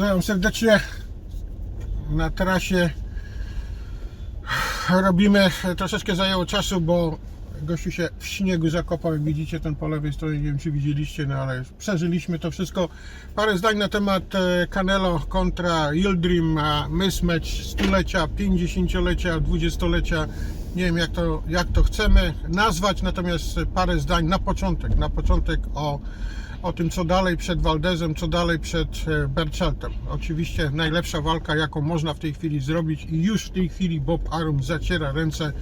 Pozdrawiam serdecznie. Na trasie robimy, troszeczkę zajęło czasu, bo gościu się w śniegu zakopał, jak widzicie ten po lewej stronie, nie wiem czy widzieliście, no ale przeżyliśmy to wszystko. Parę zdań na temat e, Canelo kontra Yildirim, a mismatch stulecia, 50-lecia, 20-lecia, nie wiem jak to, jak to chcemy nazwać, natomiast parę zdań na początek, na początek o o tym, co dalej przed Valdezem, co dalej przed e, Berczeltem. Oczywiście najlepsza walka, jaką można w tej chwili zrobić i już w tej chwili Bob Arum zaciera ręce,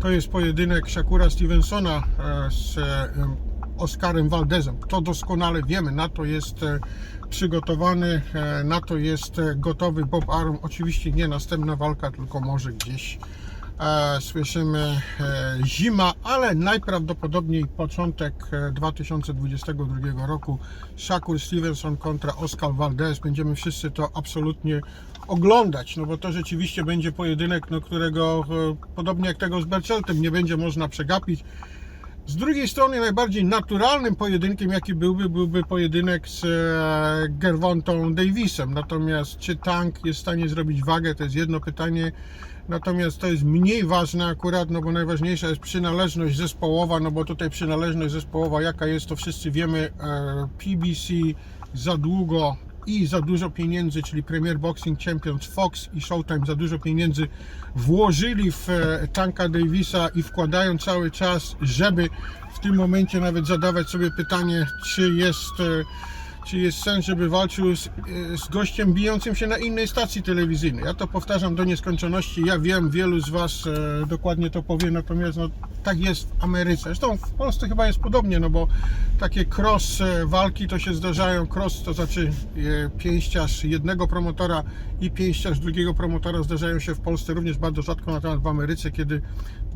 to jest pojedynek Shakura Stevensona e, z e, Oscarem Valdezem. To doskonale wiemy, na to jest przygotowany, na to jest gotowy Bob Arum. Oczywiście nie następna walka, tylko może gdzieś słyszymy e, zima, ale najprawdopodobniej początek e, 2022 roku Shakur Stevenson kontra Oscar Valdez. Będziemy wszyscy to absolutnie oglądać, no bo to rzeczywiście będzie pojedynek, no, którego e, podobnie jak tego z Berczeltem nie będzie można przegapić. Z drugiej strony najbardziej naturalnym pojedynkiem jaki byłby, byłby pojedynek z e, Gervontą Davisem. Natomiast czy Tank jest w stanie zrobić wagę, to jest jedno pytanie. Natomiast to jest mniej ważne akurat, no bo najważniejsza jest przynależność zespołowa, no bo tutaj przynależność zespołowa jaka jest, to wszyscy wiemy. E, PBC za długo i za dużo pieniędzy, czyli Premier Boxing Champions, Fox i Showtime za dużo pieniędzy włożyli w e, Tanka Davisa i wkładają cały czas, żeby w tym momencie nawet zadawać sobie pytanie, czy jest, e, czy jest sens, żeby walczył z, z gościem bijącym się na innej stacji telewizyjnej. Ja to powtarzam do nieskończoności. Ja wiem, wielu z Was e, dokładnie to powie, natomiast no, tak jest w Ameryce. Zresztą w Polsce chyba jest podobnie, no bo takie cross e, walki to się zdarzają. Cross to znaczy e, pięściarz jednego promotora i pięściarz drugiego promotora zdarzają się w Polsce również bardzo rzadko, natomiast w Ameryce, kiedy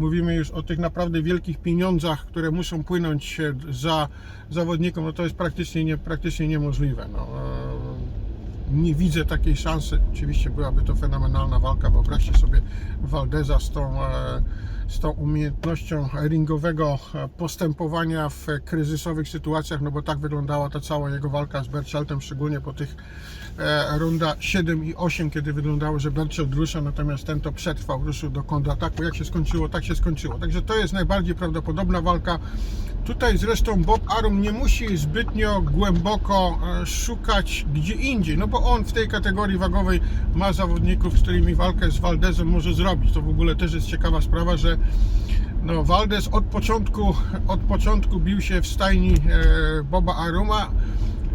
mówimy już o tych naprawdę wielkich pieniądzach, które muszą płynąć za zawodnikom, no to jest praktycznie, nie, praktycznie niemożliwe. No, e, nie widzę takiej szansy. Oczywiście byłaby to fenomenalna walka. Wyobraźcie sobie Valdeza z tą, e, z tą umiejętnością ringowego e, postępowania w kryzysowych sytuacjach, no bo tak wyglądała ta cała jego walka z Berczeltem, szczególnie po tych runda 7 i 8, kiedy wyglądało, że Berczelt rusza, natomiast ten to przetrwał, ruszył do kontrataku. Jak się skończyło, tak się skończyło. Także to jest najbardziej prawdopodobna walka. Tutaj zresztą Bob Arum nie musi zbytnio głęboko e, szukać gdzie indziej, no bo on w tej kategorii wagowej ma zawodników, z którymi walkę z Valdezem może zrobić. To w ogóle też jest ciekawa sprawa, że no, Valdez od początku, od początku bił się w stajni e, Boba Aruma,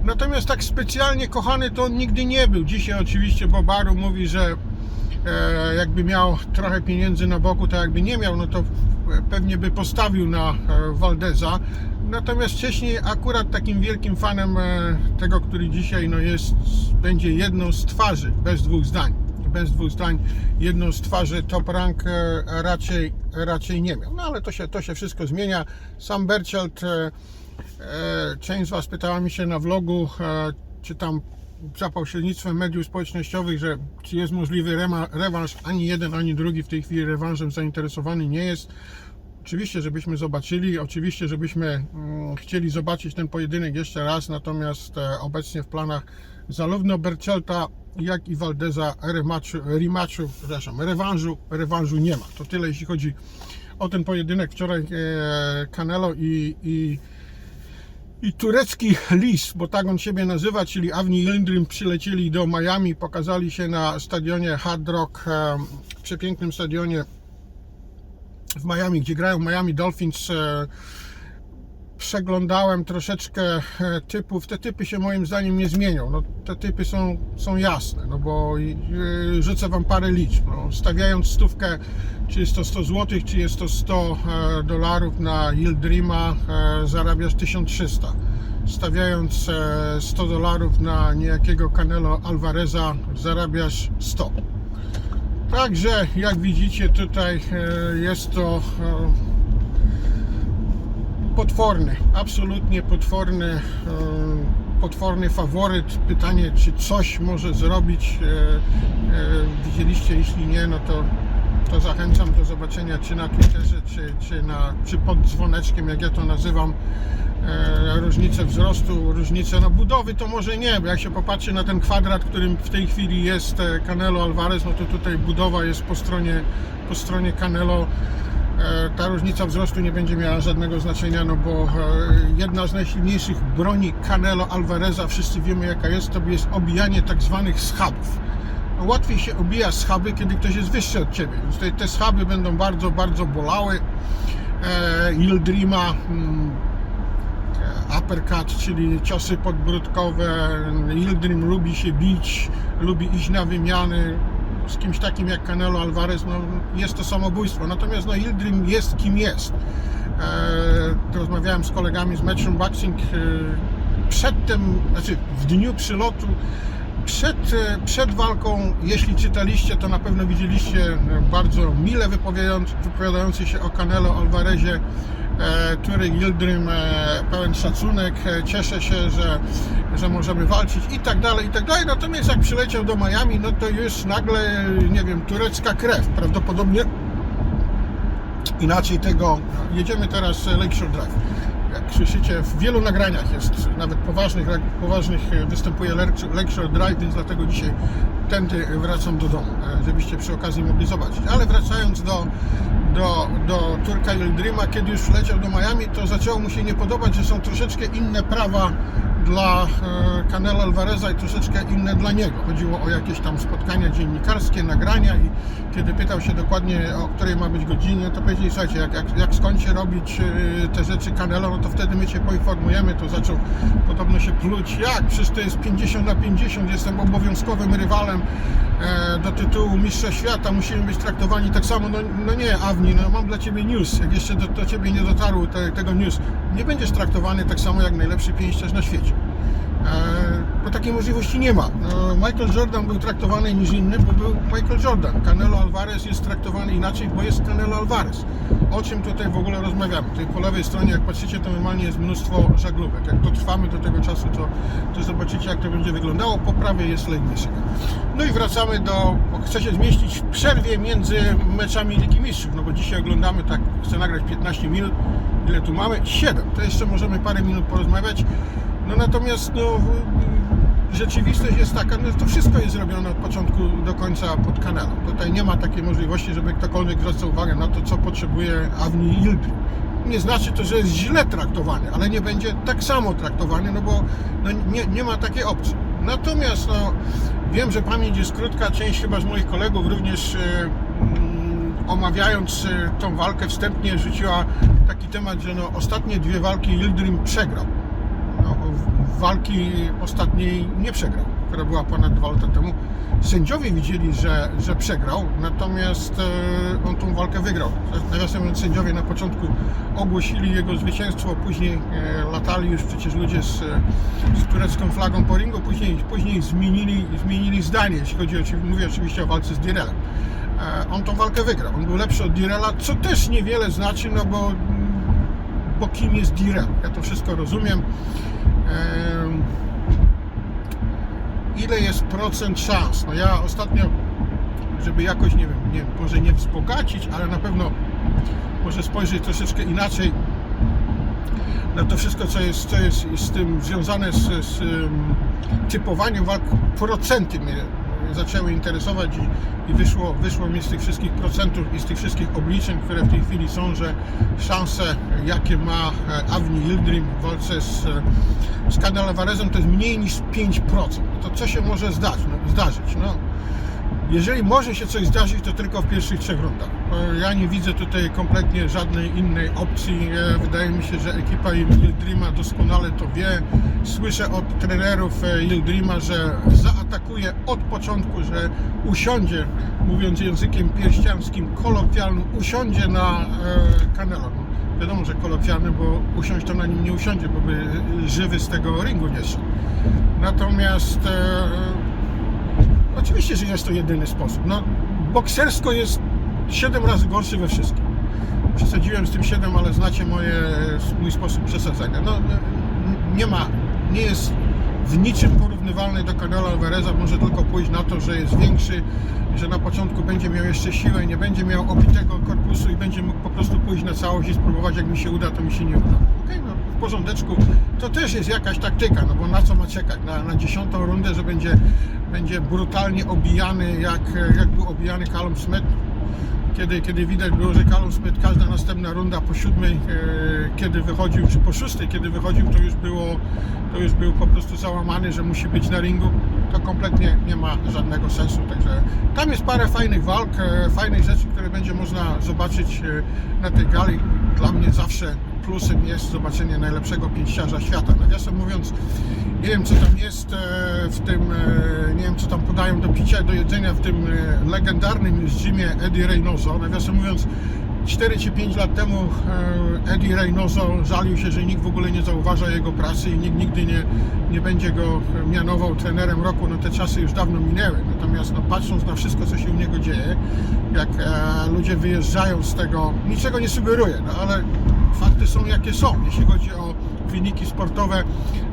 natomiast tak specjalnie kochany to on nigdy nie był. Dzisiaj oczywiście Bob Arum mówi, że e, jakby miał trochę pieniędzy na boku, to jakby nie miał, no to pewnie by postawił na e, Valdeza. Natomiast wcześniej akurat takim wielkim fanem e, tego, który dzisiaj no jest, będzie jedną z twarzy, bez dwóch zdań. Bez dwóch zdań, jedną z twarzy top rank e, raczej, raczej nie miał. No ale to się, to się wszystko zmienia. Sam Berchelt, e, część z Was pytała mi się na vlogu, e, czy tam za pośrednictwem mediów społecznościowych, że czy jest możliwy rewanż, ani jeden, ani drugi w tej chwili rewanżem zainteresowany nie jest. Oczywiście, żebyśmy zobaczyli, oczywiście, żebyśmy mm, chcieli zobaczyć ten pojedynek jeszcze raz, natomiast e, obecnie w planach zarówno Berczelta, jak i Valdeza rematchu, rematchu, przepraszam, rewanżu, rewanżu nie ma. To tyle, jeśli chodzi o ten pojedynek. Wczoraj e, Canelo i, i i turecki lis, bo tak on siebie nazywa, czyli Avni Yildirim przylecieli do Miami, pokazali się na stadionie Hard Rock, e, przepięknym stadionie w Miami, gdzie grają Miami Dolphins. E, przeglądałem troszeczkę e, typów. Te typy się moim zdaniem nie zmienią. No, te typy są, są jasne, no bo e, rzucę Wam parę liczb. No, stawiając stówkę, czy jest to 100 zł, czy jest to 100 e, dolarów na Yildirima, e, zarabiasz 1300. Stawiając e, 100 dolarów na niejakiego Canelo Alvareza, zarabiasz 100. Także jak widzicie tutaj e, jest to e, potworny, absolutnie potworny, e, potworny faworyt. Pytanie, czy coś może zrobić. Widzieliście, jeśli nie, no to to zachęcam do zobaczenia czy na Twitterze, czy, czy, na, czy pod dzwoneczkiem, jak ja to nazywam. E, różnice wzrostu, różnice no budowy to może nie, bo jak się popatrzy na ten kwadrat, którym w tej chwili jest e, Canelo Alvarez, no to tutaj budowa jest po stronie, po stronie Canelo. E, Ta różnica wzrostu nie będzie miała żadnego znaczenia, no bo e, jedna z najsilniejszych broni Canelo Alvareza, wszyscy wiemy jaka jest, to jest obijanie tak zwanych schabów. Łatwiej się obija schaby, kiedy ktoś jest wyższy od ciebie, więc tutaj te schaby będą bardzo, bardzo bolały. E, Yildirima mm, uppercut, czyli ciosy podbródkowe. Yildirim lubi się bić, lubi iść na wymiany. Z kimś takim jak Canelo Alvarez, no, jest to samobójstwo. Natomiast no, Yildirim jest kim jest. E, rozmawiałem z kolegami z Matchroom Boxing e, przedtem, znaczy w dniu przylotu przed, e, przed walką, jeśli czytaliście, to na pewno widzieliście e, bardzo mile wypowiadający, się o Canelo Alvarezie, e, który Yildirim e, pełen szacunek, cieszę się, że, że możemy walczyć i tak dalej, i tak dalej. Natomiast jak przyleciał do Miami, no to już nagle, nie wiem, turecka krew, prawdopodobnie inaczej tego, jedziemy teraz Lakeshore Drive. Jak słyszycie, w wielu nagraniach jest, nawet poważnych, poważnych e, występuje Lake- Lakeshore Drive, więc dlatego dzisiaj tędy wracam do domu, e, żebyście przy okazji mogli zobaczyć. Ale wracając do, do, do Turka Yildirima, kiedy już leciał do Miami, to zaczęło mu się nie podobać, że są troszeczkę inne prawa dla e, Canelo Alvareza i troszeczkę inne dla niego. Chodziło o jakieś tam spotkania dziennikarskie, nagrania i kiedy pytał się dokładnie o której ma być godzinie, to powiedzieli, słuchajcie, jak, jak, jak skończy robić e, te rzeczy Canelo, no to wtedy my Cię poinformujemy. To zaczął podobno się pluć. Jak? Przecież to jest 50 na 50, jestem obowiązkowym rywalem e, do tytułu Mistrza Świata, musimy być traktowani tak samo. No, no nie, Awni, no mam dla Ciebie news. Jak jeszcze do, do Ciebie nie dotarł te, tego news, nie będziesz traktowany tak samo jak najlepszy pięściarz na świecie. E, bo takiej możliwości nie ma. No, Michael Jordan był traktowany niż inny, bo był Michael Jordan. Canelo Alvarez jest traktowany inaczej, bo jest Canelo Alvarez. O czym tutaj w ogóle rozmawiamy? Tutaj po lewej stronie, jak patrzycie, to normalnie jest mnóstwo żaglówek. Jak dotrwamy do tego czasu, to, to zobaczycie, jak to będzie wyglądało. Po prawej jest Lake Michigan. No i wracamy do... Chcę się zmieścić w przerwie między meczami Ligi Mistrzów, no bo dzisiaj oglądamy, tak, chcę nagrać 15 minut. Ile tu mamy? 7. To jeszcze możemy parę minut porozmawiać. No natomiast no, rzeczywistość jest taka, no to wszystko jest zrobione od początku do końca pod kanałem. Tutaj nie ma takiej możliwości, żeby ktokolwiek zwracał uwagę na to, co potrzebuje Avni Yildirim. Nie znaczy to, że jest źle traktowany, ale nie będzie tak samo traktowany, no bo no, nie, nie ma takiej opcji. Natomiast no, wiem, że pamięć jest krótka, część chyba z moich kolegów również e, mm, omawiając e, tą walkę wstępnie rzuciła taki temat, że no, ostatnie dwie walki Yildirim przegrał walki ostatniej nie przegrał, która była ponad dwa lata temu. Sędziowie widzieli, że, że przegrał, natomiast e, on tą walkę wygrał. Nawiasem mówiąc, sędziowie na początku ogłosili jego zwycięstwo, później e, latali już przecież ludzie z, z turecką flagą po ringu, później, później zmienili, zmienili zdanie, jeśli chodzi, oczywi- mówię oczywiście o walce z Direlem. E, on tą walkę wygrał, on był lepszy od Direla, co też niewiele znaczy, no bo bo kim jest Direl. Ja to wszystko rozumiem. Ile jest procent szans? No ja ostatnio, żeby jakoś, nie wiem, nie może nie wzbogacić, ale na pewno może spojrzeć troszeczkę inaczej na to wszystko, co jest, co jest z tym związane z, z em, typowaniem walk, procenty mnie zaczęły interesować i, i wyszło, wyszło mi z tych wszystkich procentów i z tych wszystkich obliczeń, które w tej chwili są, że szanse, jakie ma e, Avni Yildirim w walce z, e, z Canelo Alvarezem, to jest mniej niż 5%. No to co się może zdać, no, zdarzyć? No, jeżeli może się coś zdarzyć, to tylko w pierwszych trzech rundach. Bo Ja nie widzę tutaj kompletnie żadnej innej opcji. E, Wydaje mi się, że ekipa Yildirima doskonale to wie. Słyszę od trenerów e, Yildirima, że zaatakuje od początku, że usiądzie, mówiąc językiem pierścianskim, kolokwialnym, usiądzie na e, Canelo. Wiadomo, że kolokwialny, bo usiąść to na nim nie usiądzie, bo by e, żywy z tego ringu nie szedł. Natomiast e, Oczywiście, że jest to jedyny sposób. No, boksersko jest 7 razy gorszy we wszystkim. Przesadziłem z tym 7, ale znacie moje, mój sposób przesadzenia. No, nie ma, nie jest w niczym porównywalny do Canelo Alvareza, może tylko pójść na to, że jest większy, że na początku będzie miał jeszcze siłę, nie będzie miał obitego korpusu i będzie mógł po prostu pójść na całość i spróbować, jak mi się uda, to mi się nie uda. Okej, no w porządeczku, to też jest jakaś taktyka, no bo na co ma czekać? Na, na dziesiątą rundę, że będzie, będzie brutalnie obijany, jak, jak był obijany Callum Smith, kiedy, kiedy widać było, że Callum Smith każda następna runda po siódmej, e, kiedy wychodził, czy po szóstej, kiedy wychodził, to już było, to już był po prostu załamany, że musi być na ringu. To kompletnie nie ma żadnego sensu. Także tam jest parę fajnych walk, e, fajnych rzeczy, które będzie można zobaczyć e, na tej gali. Dla mnie zawsze plusem jest zobaczenie najlepszego pięściarza świata. Nawiasem mówiąc, nie wiem co tam jest e, w tym, e, nie wiem co tam podają do picia, do jedzenia w tym e, legendarnym gymie Eddie Reynoso. Nawiasem mówiąc, 4 czy 5 lat temu Eddie Reynoso żalił się, że nikt w ogóle nie zauważa jego pracy i nikt nigdy nie, nie będzie go mianował trenerem roku. No te czasy już dawno minęły. Natomiast no, patrząc na wszystko, co się u niego dzieje, jak e, ludzie wyjeżdżają z tego, niczego nie sugeruję, no ale fakty są jakie są. Jeśli chodzi o wyniki sportowe,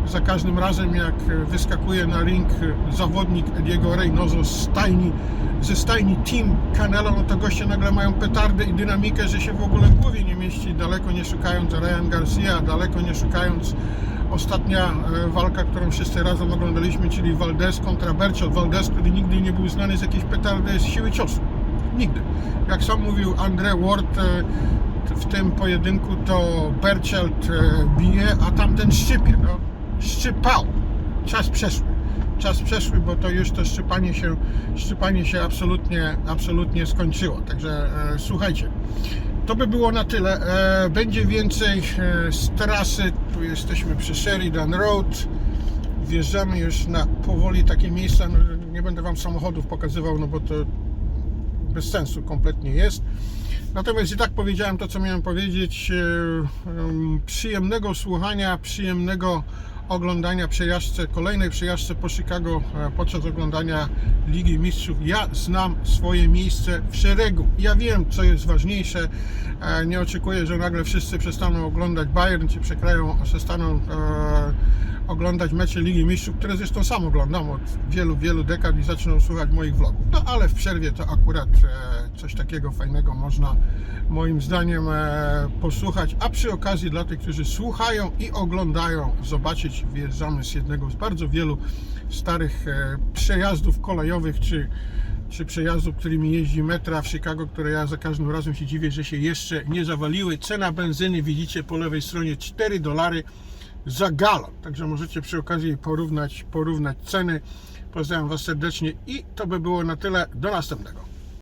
za każdym razem jak wyskakuje na ring zawodnik Ediego Reynoso z stajni, ze stajni Team Canelo, no to goście nagle mają petardę i dynamikę, że się w ogóle w głowie nie mieści, daleko nie szukając Ryan Garcia, daleko nie szukając ostatnia e, walka, którą wszyscy razem oglądaliśmy, czyli Valdez kontra Berchelt. Valdez, który nigdy nie był znany z jakiejś petardy z siły ciosu. Nigdy. Jak sam mówił Andre Ward, e, w tym pojedynku to Berchelt e, bije, a tamten szczypie. No, szczypał. Czas przeszły. Czas przeszły, bo to już to szczypanie się, szczypanie się absolutnie, absolutnie skończyło. Także e, słuchajcie, to by było na tyle. E, będzie więcej e, z trasy. Tu jesteśmy przy Sheridan Road. Wjeżdżamy już na powoli takie miejsca. No, nie będę Wam samochodów pokazywał, no bo to bez sensu kompletnie jest. Natomiast i tak powiedziałem to, co miałem powiedzieć. E, em, Przyjemnego słuchania, przyjemnego oglądania przejażdżce, kolejnej przejażdżce po Chicago e, podczas oglądania Ligi Mistrzów. Ja znam swoje miejsce w szeregu. Ja wiem, co jest ważniejsze. E, Nie oczekuję, że nagle wszyscy przestaną oglądać Bayern, czy przekrają, przestaną e, oglądać mecze Ligi Mistrzów, które zresztą sam oglądam od wielu, wielu dekad i zaczną słuchać moich vlogów. No ale w przerwie to akurat coś takiego fajnego można moim zdaniem posłuchać, a przy okazji dla tych, którzy słuchają i oglądają, zobaczyć, wjeżdżamy z jednego z bardzo wielu starych e, przejazdów kolejowych, czy czy przejazdów, którymi jeździ metra w Chicago, które ja za każdym razem się dziwię, że się jeszcze nie zawaliły. Cena benzyny widzicie po lewej stronie 4 dolary za galon. Także możecie przy okazji porównać, porównać ceny. Pozdrawiam Was serdecznie i to by było na tyle. Do następnego.